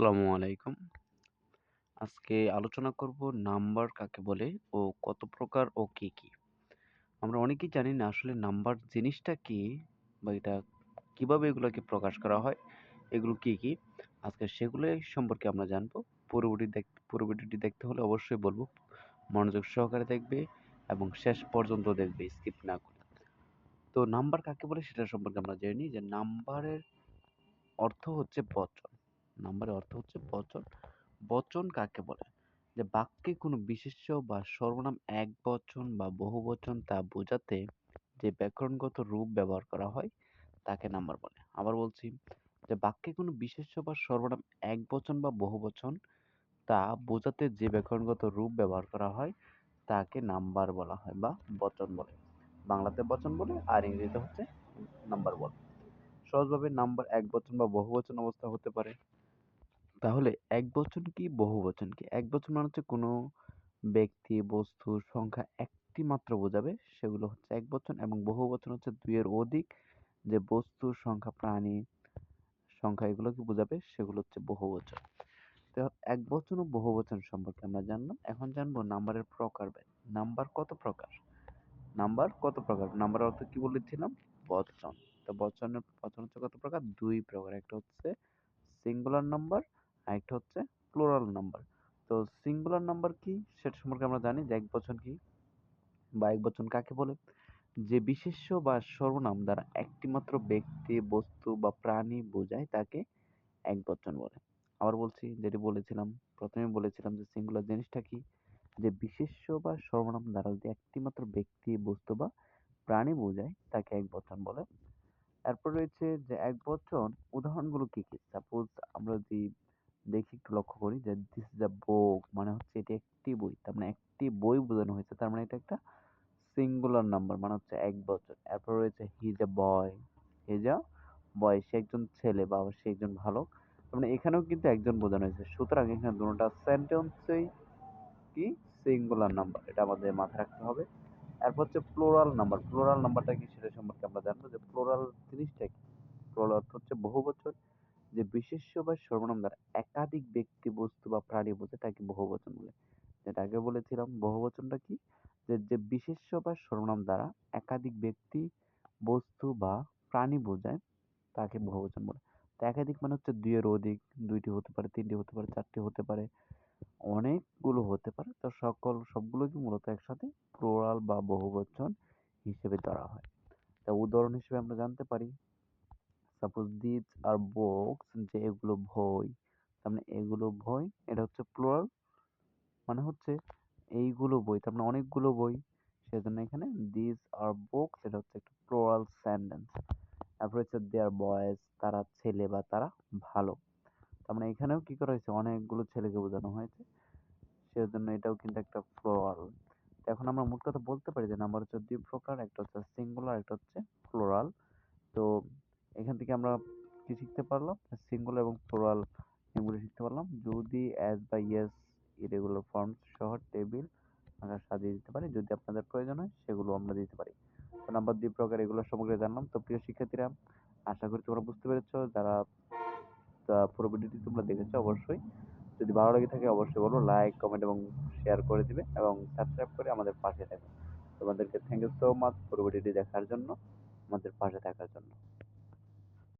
আসসালামু আলাইকুম। আজকে আলোচনা করব নাম্বার কাকে বলে ও কত প্রকার ও কি, কি? আমরা অনেকেই জানি না আসলে নাম্বার জিনিসটা কি বা এটা কীভাবে এগুলোকে প্রকাশ করা হয়, এগুলো কি, কি? আজকে সেগুলো সম্পর্কে আমরা জানব। পুরো দেখ পুরো ভিডিওটি দেখতে হলে অবশ্যই বলব মনোযোগ সহকারে দেখবে এবং শেষ পর্যন্ত দেখবে স্কিপ না করে। তো নাম্বার কাকে বলে সেটা সম্পর্কে আমরা জানি যে নাম্বারের অর্থ হচ্ছে বচন। নাম্বারের অর্থ হচ্ছে বচন। বচন কাকে বলে? যে বাক্যে কোনো বিশেষ্য বা সর্বনাম এক বচন বা বহু বচন তা বোঝাতে যে ব্যাকরণগত রূপ ব্যবহার করা হয়, তাকে নাম্বার বলে। আবার বলছি যে বাক্যে কোনো বিশেষ্য বা সর্বনাম এক বচন বা বহু বচন তা বোঝাতে যে ব্যাকরণগত রূপ ব্যবহার করা হয়, তাকে নাম্বার বলা হয় বা বচন বলে। বাংলাতে বচন বলে, আর ইংরেজিতে হচ্ছে নাম্বার বলে। সহজভাবে নাম্বার এক বচন বা বহু বচন অবস্থা হতে পারে। তাহলে এক বচন কি বহু বচন কি? এক বচন মানে হচ্ছে কোনো ব্যক্তি বস্তু সংখ্যা একটি মাত্র বোঝাবে, সেগুলো হচ্ছে এক বচন এবং বহু বচন হচ্ছে দুইয়ের অধিক। যে বস্তু সংখ্যা, প্রাণী সংখ্যা এগুলোকে বোঝাবে, সেগুলো হচ্ছে বহু বচন। তো এক বচন ও বহু বচন সম্পর্কে আমরা জানলাম। এখন জানব নাম্বারের প্রকার নাম্বার কত প্রকার? নাম্বার কত প্রকার? নাম্বার অর্থ কি বলেছিলাম বচন। তো বচনের, বচন হচ্ছে কত প্রকার? দুই প্রকার। একটা হচ্ছে সিঙ্গুলার নাম্বার আরেকটা হচ্ছে প্লোরাল নাম্বার তো সিঙ্গুলার নাম্বার কি? সেটা সম্পর্কে আমরা জানি যে এক বচন কি বা এক বচন কাকে বলে? যে বিশেষ্য বা সর্বনাম দ্বারা একটি মাত্র ব্যক্তি, বস্তু বা প্রাণী বোঝায় তাকে এক বচন বলে। আবার বলছি, যেটি বলেছিলাম, প্রথমে বলেছিলাম যে সিঙ্গুলার জিনিসটা কি? যে বিশেষ্য বা সর্বনাম দ্বারা যদি একটি মাত্র ব্যক্তি, বস্তু বা প্রাণী বোঝায় তাকে এক বচন বলে। এরপর রয়েছে যে এক বচন উদাহরণগুলো কি কি? সাপোজ আমরা যদি দেখি একটু লক্ষ্য করি যে দিস ইজ আ বুক মানে হচ্ছে এটি একটি বই। তার মানে একটি বই বোঝানো হয়েছে। তার মানে এটা একটা সিঙ্গুলার নাম্বার মানে হচ্ছে এক বছর। এরপর রয়েছে হিজ এ বয় হিজ আ বয় সে একজন ছেলে বা সে একজন ভালো তার মানে এখানেও কিন্তু একজন বোঝানো হয়েছে। সুতরাং এখানে দুটোটা সেন্টেন্সই কি? সিঙ্গুলার নাম্বার এটা আমাদের মাথায় রাখতে হবে। এরপর হচ্ছে প্লোরাল নাম্বার প্লোরাল নাম্বারটা কি সেটা সম্পর্কে আমরা জানব যে প্লোরাল জিনিসটা কি? প্লোরাল অর্থ হচ্ছে বহু বছর যে বিশেষ্য বা সর্বনাম দ্বারা একাধিক ব্যক্তি বস্তু বা প্রাণী বোঝে তাকে বহুবচন বলে। যেটা আগে বলেছিলাম, বহুবচনটা কি? যে যে বিশেষ্য বা সর্বনাম দ্বারা একাধিক ব্যক্তি বস্তু বা প্রাণী বোঝায়, তাকে বহুবচন বলে। তো একাধিক মানে হচ্ছে দুইয়ের অধিক, দুইটি হতে পারে, তিনটি হতে পারে, চারটি হতে পারে, অনেকগুলো হতে পারে। তো সকল, সবগুলোকে মূলত একসাথে প্লোরাল বা বহুবচন হিসেবে ধরা হয়। তা উদাহরণ হিসেবে আমরা জানতে পারি সাপোজ দিস আর বুকস যে এগুলো বই তার মানে এগুলো বই, এটা হচ্ছে প্লুরাল মানে হচ্ছে এইগুলো বই তার মানে অনেকগুলো বই। সেজন্য এখানে দিস আর বুকস এটা হচ্ছে একটা প্লুরাল সেন্টেন্স তারপর হচ্ছে দেয়ার বয়েজ তারা ছেলে বা তারা ভালো। তার মানে এখানেও কি করা হয়েছে? অনেকগুলো ছেলেকে বোঝানো হয়েছে। সেজন্য এটাও কিন্তু একটা প্লুরাল এখন আমরা মোট কথা বলতে পারি যে নাম্বার হচ্ছে দুই প্রকার, একটা হচ্ছে সিঙ্গুলার একটা হচ্ছে প্লুরাল তো এখান থেকে আমরা কি শিখতে পারলাম? সিঙ্গুলার এবং প্লুরাল এগুলো শিখতে পারলাম। যদি অ্যাজ বা ইয়েস ইরেগুলার ফর্মস সহ টেবিল আমরা সাজিয়ে দিতে পারি, যদি আপনাদের প্রয়োজন হয় সেগুলো আমরা দিতে পারি। তো নাম্বার দুই প্রকার এগুলো সম্পর্কে জানলাম। তো প্রিয় শিক্ষার্থীরা, আশা করি তোমরা বুঝতে পেরেছ। যারা পুরো ভিডিওটি তোমরা দেখেছ অবশ্যই। যদি ভালো লেগে থাকে অবশ্যই বলো লাইক কমেন্ট এবং শেয়ার করে দিবে এবং সাবস্ক্রাইব করে আমাদের পাশে থাকবে তোমাদেরকে থ্যাংক ইউ সো মাচ পুরো ভিডিওটি দেখার জন্য, আমাদের পাশে থাকার জন্য।